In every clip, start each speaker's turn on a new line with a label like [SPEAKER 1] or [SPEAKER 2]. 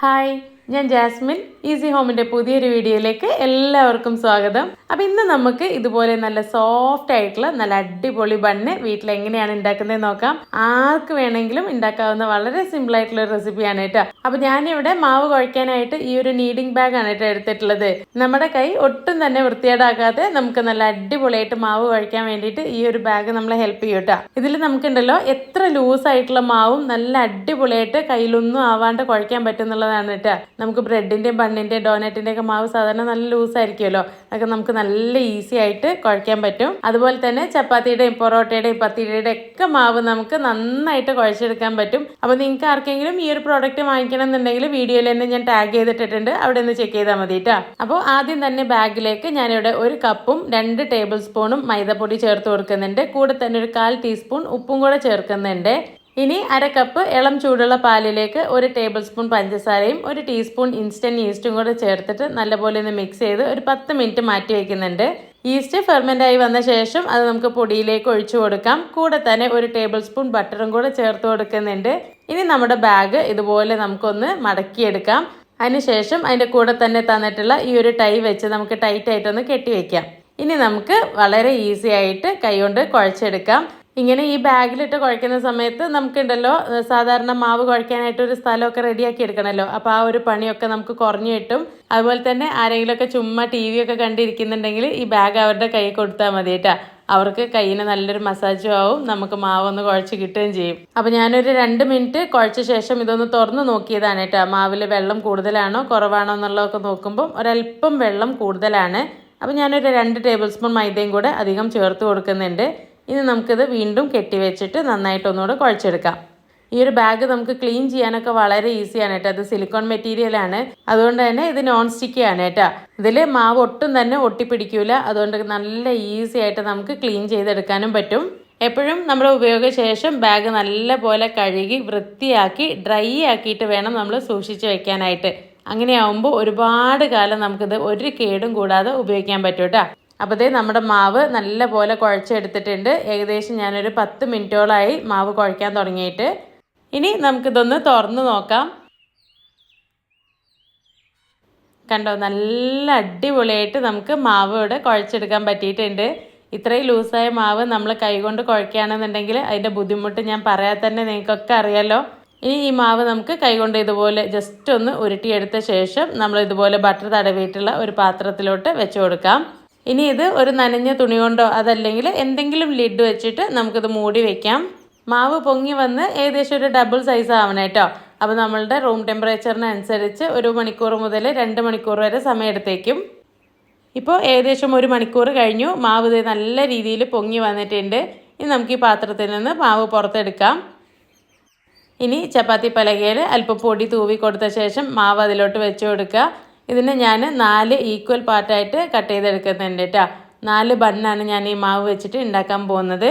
[SPEAKER 1] Hi ഞാൻ Jasmine easy ഹോമിന്റെ പുതിയൊരു വീഡിയോയിലേക്ക് എല്ലാവർക്കും സ്വാഗതം. അപ്പൊ ഇന്ന് നമുക്ക് ഇതുപോലെ നല്ല സോഫ്റ്റ് ആയിട്ടുള്ള നല്ല അടിപൊളി ബണ്ണ് വീട്ടിൽ എങ്ങനെയാണ് ഉണ്ടാക്കുന്നത് നോക്കാം. ആർക്ക് വേണമെങ്കിലും ഉണ്ടാക്കാവുന്ന വളരെ സിമ്പിൾ ആയിട്ടുള്ള റെസിപ്പിയാണ് കേട്ടോ. അപ്പൊ ഞാനിവിടെ മാവ് കുഴക്കാനായിട്ട് ഈ ഒരു നീഡിംഗ് ബാഗ് ആണ് കേട്ടോ എടുത്തിട്ടുള്ളത്. നമ്മുടെ കൈ ഒട്ടും തന്നെ വൃത്തിയേടാക്കാതെ നമുക്ക് നല്ല അടിപൊളിയായിട്ട് മാവ് കുഴക്കാൻ വേണ്ടിയിട്ട് ഈ ഒരു ബാഗ് നമ്മളെ ഹെൽപ്പ് ചെയ്യും കേട്ടോ. ഇതിൽ നമുക്കുണ്ടല്ലോ എത്ര ലൂസ് ആയിട്ടുള്ള മാവും നല്ല അടിപൊളിയായിട്ട് കയ്യിലൊന്നും ആവാണ്ട് കുഴക്കാൻ പറ്റുന്നുള്ളതാണ് കേട്ടോ. നമുക്ക് ബ്രെഡിന്റെയും ബണ്ണിന്റെയും ഡോനറ്റിന്റെ ഒക്കെ മാവ് സാധാരണ നല്ല ലൂസ് ആയിരിക്കുമല്ലോ. അതൊക്കെ നമുക്ക് നല്ല ഈസി ആയിട്ട് കുഴയ്ക്കാൻ പറ്റും. അതുപോലെ തന്നെ ചപ്പാത്തിയുടെയും പൊറോട്ടയുടെയും പത്തിരിയുടെ ഒക്കെ മാവ് നമുക്ക് നന്നായിട്ട് കുഴച്ചെടുക്കാൻ പറ്റും. അപ്പോൾ നിങ്ങൾക്ക് ആർക്കെങ്കിലും ഈ ഒരു പ്രോഡക്റ്റ് വാങ്ങിക്കണം എന്നുണ്ടെങ്കിൽ വീഡിയോയിൽ തന്നെ ഞാൻ ടാഗ് ചെയ്തിട്ടിട്ടുണ്ട്. അവിടെ നിന്ന് ചെക്ക് ചെയ്താൽ മതി കേട്ടോ അപ്പോൾ ആദ്യം തന്നെ ബാഗിലേക്ക് ഞാനിവിടെ ഒരു കപ്പും രണ്ട് ടേബിൾ സ്പൂണും മൈദപ്പൊടി ചേർത്ത് കൊടുക്കുന്നുണ്ട്. കൂടെ തന്നെ ഒരു കാൽ ടീസ്പൂൺ ഉപ്പും കൂടെ ചേർക്കുന്നുണ്ട്. ഇനി അര കപ്പ് ഇളം ചൂടുള്ള പാലിലേക്ക് ഒരു ടേബിൾ സ്പൂൺ പഞ്ചസാരയും ഒരു ടീസ്പൂൺ ഇൻസ്റ്റന്റ് ഈസ്റ്റും കൂടെ ചേർത്തിട്ട് നല്ലപോലെ ഒന്ന് മിക്സ് ചെയ്ത് ഒരു പത്ത് മിനിറ്റ് മാറ്റി വയ്ക്കുന്നുണ്ട് ഈസ്റ്റ് ഫെർമെന്റ് ആയി വന്ന ശേഷം അത് നമുക്ക് പൊടിയിലേക്ക് ഒഴിച്ചു കൊടുക്കാം. കൂടെ തന്നെ ഒരു ടേബിൾ സ്പൂൺ ബട്ടറും കൂടെ ചേർത്ത് കൊടുക്കുന്നുണ്ട്. ഇനി നമ്മുടെ ബാഗ് ഇതുപോലെ നമുക്കൊന്ന് മടക്കിയെടുക്കാം. അതിനുശേഷം അതിന്റെ കൂടെ തന്നെ തന്നിട്ടുള്ള ഈ ഒരു ടൈ വെച്ച് നമുക്ക് ടൈറ്റായിട്ടൊന്ന് കെട്ടിവെക്കാം കെട്ടി വെക്കാം. ഇനി നമുക്ക് വളരെ ഈസി ആയിട്ട് കൈകൊണ്ട് കുഴച്ചെടുക്കാം. ഇങ്ങനെ ഈ ബാഗിലിട്ട് കുഴക്കുന്ന സമയത്ത് നമുക്കുണ്ടല്ലോ സാധാരണ മാവ് കുഴക്കാനായിട്ട് ഒരു സ്ഥലമൊക്കെ റെഡിയാക്കി എടുക്കണമല്ലോ അപ്പോൾ ആ ഒരു പണിയൊക്കെ നമുക്ക് കുറഞ്ഞു കിട്ടും. അതുപോലെ തന്നെ ആരെങ്കിലുമൊക്കെ ചുമ്മാ ടി വി ഒക്കെ കണ്ടിരിക്കുന്നുണ്ടെങ്കിൽ ഈ ബാഗ് അവരുടെ കൈ കൊടുത്താൽ മതി കേട്ടോ. അവർക്ക് കയ്യിന് നല്ലൊരു മസാജും ആവും നമുക്ക് മാവ് ഒന്ന് കുഴച്ച് കിട്ടുകയും ചെയ്യും. അപ്പോൾ ഞാനൊരു രണ്ട് മിനിറ്റ് കുഴച്ച ശേഷം ഇതൊന്ന് തുറന്ന് നോക്കിയതാണ് കേട്ടോ. മാവിൽ വെള്ളം കൂടുതലാണോ കുറവാണോ എന്നുള്ളതൊക്കെ നോക്കുമ്പം ഒരല്പം വെള്ളം കൂടുതലാണ്. അപ്പോൾ ഞാനൊരു രണ്ട് ടേബിൾ സ്പൂൺ മൈദയും കൂടെ അധികം ചേർത്ത് കൊടുക്കുന്നുണ്ട്. ഇനി നമുക്കിത് വീണ്ടും കെട്ടിവെച്ചിട്ട് നന്നായിട്ട് ഒന്നുകൂടെ കുഴച്ചെടുക്കാം. ഈ ഒരു ബാഗ് നമുക്ക് ക്ലീൻ ചെയ്യാനൊക്കെ വളരെ ഈസിയാണ് കേട്ടോ. അത് സിലിക്കോൺ മെറ്റീരിയലാണ് അതുകൊണ്ട് തന്നെ ഇത് നോൺ സ്റ്റിക്കി ആണ് കേട്ടോ. ഇതിൽ മാവ് ഒട്ടും തന്നെ ഒട്ടിപ്പിടിക്കൂല. അതുകൊണ്ട് നല്ല ഈസി ആയിട്ട് നമുക്ക് ക്ലീൻ ചെയ്തെടുക്കാനും പറ്റും. എപ്പോഴും നമ്മൾ ഉപയോഗശേഷം ബാഗ് നല്ലപോലെ കഴുകി വൃത്തിയാക്കി ഡ്രൈ ആക്കിയിട്ട് വേണം നമ്മൾ സൂക്ഷിച്ച് വെക്കാനായിട്ട്. അങ്ങനെയാവുമ്പോൾ ഒരുപാട് കാലം നമുക്കിത് ഒരു കേടും കൂടാതെ ഉപയോഗിക്കാൻ പറ്റും കേട്ടോ. അപ്പോൾ ഇതേ നമ്മുടെ മാവ് നല്ല പോലെ കുഴച്ചെടുത്തിട്ടുണ്ട്. ഏകദേശം ഞാനൊരു പത്ത് മിനിറ്റോളായി മാവ് കുഴയ്ക്കാൻ തുടങ്ങിയിട്ട്. ഇനി നമുക്കിതൊന്ന് തുറന്ന് നോക്കാം. കണ്ടോ നല്ല അടിപൊളിയായിട്ട് നമുക്ക് മാവ് ഇവിടെ കുഴച്ചെടുക്കാൻ പറ്റിയിട്ടുണ്ട്. ഇത്രയും ലൂസായ മാവ് നമ്മൾ കൈകൊണ്ട് കുഴക്കുകയാണെന്നുണ്ടെങ്കിൽ അതിന്റെ ബുദ്ധിമുട്ട് ഞാൻ പറയാൻ തന്നെ നിങ്ങൾക്കൊക്കെ അറിയാലോ. ഇനി ഈ മാവ് നമുക്ക് കൈകൊണ്ട് ഇതുപോലെ ജസ്റ്റ് ഒന്ന് ഉരുട്ടിയെടുത്ത ശേഷം നമ്മൾ ഇതുപോലെ ബട്ടർ തടവിയിട്ടുള്ള ഒരു പാത്രത്തിലോട്ട് വെച്ച് കൊടുക്കാം. ഇനി ഇത് ഒരു നനഞ്ഞ തുണി കൊണ്ടോ അതല്ലെങ്കിൽ എന്തെങ്കിലും ലിഡ് വെച്ചിട്ട് നമുക്കിത് മൂടി വെക്കാം. മാവ് പൊങ്ങി വന്ന് ഏകദേശം ഒരു ഡബിൾ സൈസ് ആവണം കേട്ടോ. അപ്പോൾ നമ്മളുടെ റൂം ടെമ്പറേച്ചറിനനുസരിച്ച് ഒരു മണിക്കൂർ മുതൽ രണ്ട് മണിക്കൂർ വരെ സമയമെടുത്തേക്കും ഇപ്പോൾ ഏകദേശം ഒരു മണിക്കൂർ കഴിഞ്ഞു. മാവ് ഇത് നല്ല രീതിയിൽ പൊങ്ങി വന്നിട്ടുണ്ട്. ഇനി നമുക്ക് ഈ പാത്രത്തിൽ നിന്ന് മാവ് പുറത്തെടുക്കാം. ഇനി ചപ്പാത്തി പലകയിൽ അല്പം പൊടി തൂവി കൊടുത്ത ശേഷം മാവ് അതിലോട്ട് വെച്ച് കൊടുക്കുക. ഇതിന് ഞാൻ നാല് ഈക്വൽ പാർട്ടായിട്ട് കട്ട് ചെയ്തെടുക്കുന്നുണ്ട് കേട്ടോ നാല് ബണ്ണാണ് ഞാൻ ഈ മാവ് വെച്ചിട്ട് ഉണ്ടാക്കാൻ പോകുന്നത്.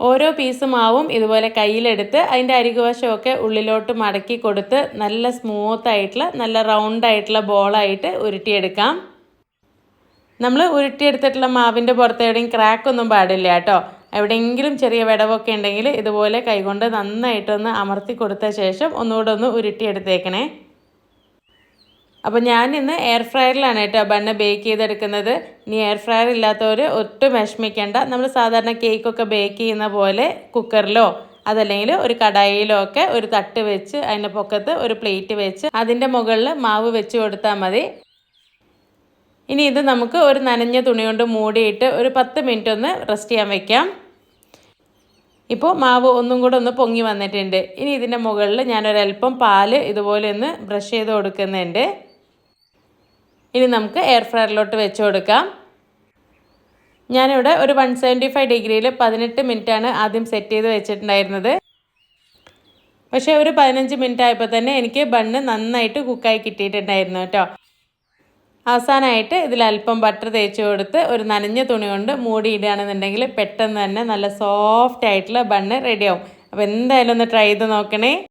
[SPEAKER 1] ഓരോ പീസ് മാവും ഇതുപോലെ കയ്യിലെടുത്ത് അതിന്റെ അരികുവശമൊക്കെ ഉള്ളിലോട്ട് മടക്കി കൊടുത്ത് നല്ല സ്മൂത്ത് ആയിട്ടുള്ള നല്ല റൗണ്ട് ആയിട്ടുള്ള ബോളായിട്ട് ഉരുട്ടിയെടുക്കാം. നമ്മൾ ഉരുട്ടിയെടുത്തിട്ടുള്ള മാവിന്റെ പുറത്ത് എവിടെയും ക്രാക്കൊന്നും പാടില്ല കേട്ടോ എവിടെയെങ്കിലും ചെറിയ വിടവൊക്കെ ഉണ്ടെങ്കിൽ ഇതുപോലെ കൈകൊണ്ട് നന്നായിട്ടൊന്ന് അമർത്തി കൊടുത്ത ശേഷം ഒന്നുകൂടെ ഒന്ന് ഉരുട്ടിയെടുത്തേക്കണേ. അപ്പോൾ ഞാൻ ഇന്ന് എയർ ഫ്രയറിലാണ് കേട്ടോ ബണ്ണ ബേക്ക് ചെയ്തെടുക്കുന്നത്. ഇനി എയർ ഫ്രയർ ഇല്ലാത്തവർ ഒട്ടും വിഷമിക്കേണ്ട. നമ്മൾ സാധാരണ കേക്കൊക്കെ ബേക്ക് ചെയ്യുന്ന പോലെ കുക്കറിലോ അതല്ലെങ്കിൽ ഒരു കടായിലോ ഒക്കെ ഒരു തട്ട് വെച്ച് അതിന്റെ പൊക്കത്ത് ഒരു പ്ലേറ്റ് വെച്ച് അതിന്റെ മുകളിൽ മാവ് വെച്ച് കൊടുത്താൽ മതി. ഇനി ഇത് നമുക്ക് ഒരു നനഞ്ഞ തുണി കൊണ്ട് മൂടിയിട്ട് ഒരു പത്ത് മിനിറ്റ് ഒന്ന് റെസ്റ്റ് ചെയ്യാൻ വെക്കാം. ഇപ്പോൾ മാവ് ഒന്നും കൂടെ ഒന്ന് പൊങ്ങി വന്നിട്ടുണ്ട്. ഇനി ഇതിന്റെ മുകളിൽ ഞാനൊരൽപ്പം പാൽ ഇതുപോലെ ഒന്ന് ബ്രഷ് ചെയ്ത് കൊടുക്കുന്നുണ്ട്. ഇനി നമുക്ക് എയർ ഫ്രയറിലോട്ട് വെച്ച് കൊടുക്കാം. ഞാനിവിടെ ഒരു വൺ സെവന്റി ഫൈവ് ഡിഗ്രിയിൽ പതിനെട്ട് മിനിറ്റാണ് ആദ്യം സെറ്റ് ചെയ്ത് വെച്ചിട്ടുണ്ടായിരുന്നത്. പക്ഷേ ഒരു പതിനഞ്ച് മിനിറ്റ് ആയപ്പോൾ തന്നെ എനിക്ക് ബണ്ണ് നന്നായിട്ട് കുക്കായി കിട്ടിയിട്ടുണ്ടായിരുന്നു കേട്ടോ. അവസാനമായിട്ട് ഇതിൽ അല്പം ബട്ടർ തേച്ച് കൊടുത്ത് ഒരു നനഞ്ഞ തുണി കൊണ്ട് മൂടിയിടുകയാണെന്നുണ്ടെങ്കിൽ പെട്ടെന്ന് തന്നെ നല്ല സോഫ്റ്റ് ആയിട്ടുള്ള ബണ്ണ് റെഡിയാവും അപ്പോൾ എന്തായാലും ഒന്ന് ട്രൈ ചെയ്ത് നോക്കണേ.